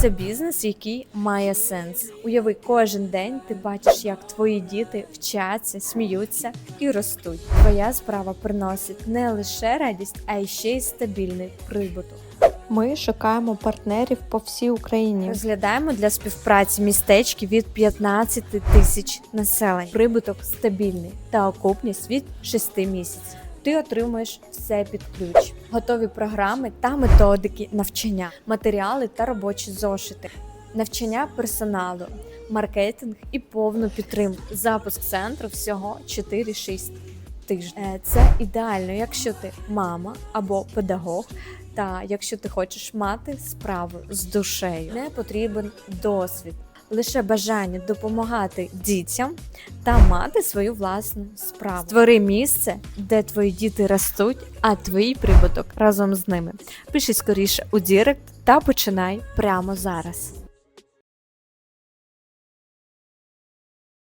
Це бізнес, який має сенс. Уяви, кожен день ти бачиш, як твої діти вчаться, сміються і ростуть. Твоя справа приносить не лише радість, а й ще й стабільний прибуток. Ми шукаємо партнерів по всій Україні. Розглядаємо для співпраці містечки від 15 тисяч населень. Прибуток стабільний та окупність від 6 місяців. Ти отримуєш все під ключ, готові програми та методики навчання, матеріали та робочі зошити, навчання персоналу, маркетинг і повну підтримку. Запуск центру всього 4-6 тижнів. Е, Це ідеально, якщо ти мама або педагог. Та якщо ти хочеш мати справу з душею, не потрібен досвід, лише бажання допомагати дітям та мати свою власну справу. Створи місце, де твої діти ростуть, а твій прибуток разом з ними. Пиши скоріше у Дірект та починай прямо зараз.